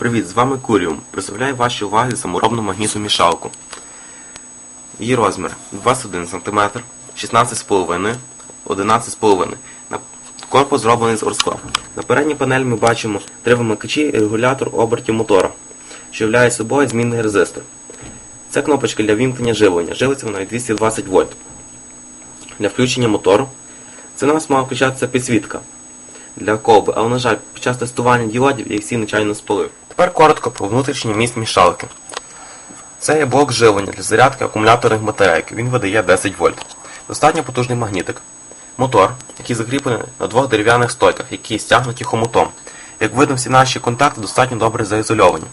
Привіт, з вами Куріум. Представляю вашій увазі саморобну магнітну мішалку. Її розмір 21 см, 16,5 11,5 На- Корпус зроблений з орскла. На передній панелі ми бачимо три вимикачі і регулятор обертів мотора, що являє собою змінний резистор. Це кнопочка для вімкнення живлення. Живиться вона від 220 вольт. Для включення мотору. Це нас мала включатися підсвітка для колби, але, на жаль, під час тестування діодів я їх всі нечайно спалив. Тепер коротко про внутрішній міст мішалки. Це є блок живлення для зарядки акумуляторних батарейок. Він видає 10 вольт. Достатньо потужний магнітик. Мотор, який закріплений на двох дерев'яних стойках, які стягнуті хомутом. Як видно, всі наші контакти достатньо добре заізольовані.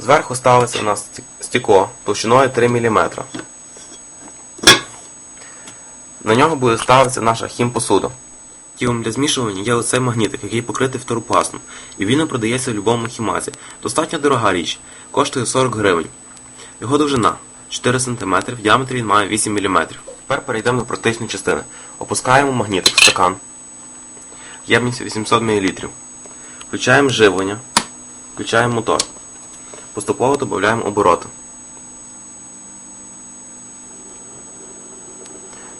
Зверху ставиться у нас сті- стекло товщиною 3 мм. На нього буде ставитися наша хімпосуда. Тілом для змішування є оцей магнітик, який покритий фторопластом, і він продається в будь-якому хімазі. Достатньо дорога річ, коштує 40 гривень. Його довжина 4 см, в діаметрі він має 8 мм. Тепер перейдемо до практичної частини. Опускаємо магнітик в стакан. Ємність 800 мл. Включаємо живлення, включаємо мотор. Поступово додаємо обороти.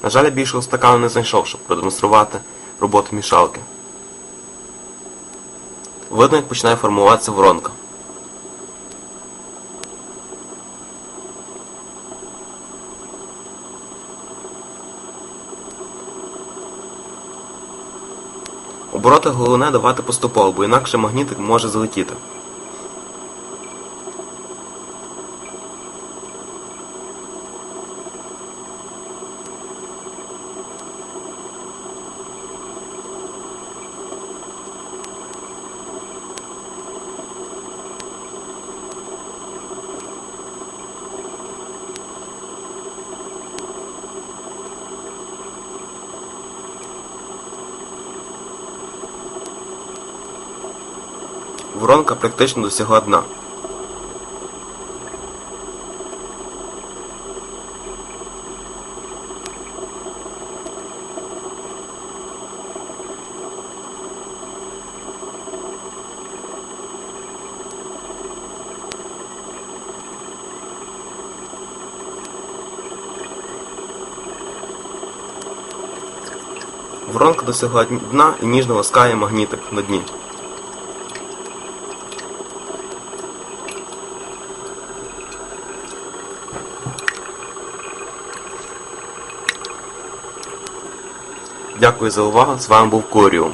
На жаль, більшого стакану не знайшов, щоб продемонструвати роботу мішалки. Видно, як починає формуватися воронка. Обороти головне давати поступово, бо інакше магнітик може залетіти. Воронка практично досягла дна. Воронка досягла дна і ніжно ласкає магнітик на дні. Дякую за увагу. З вами був Коріум.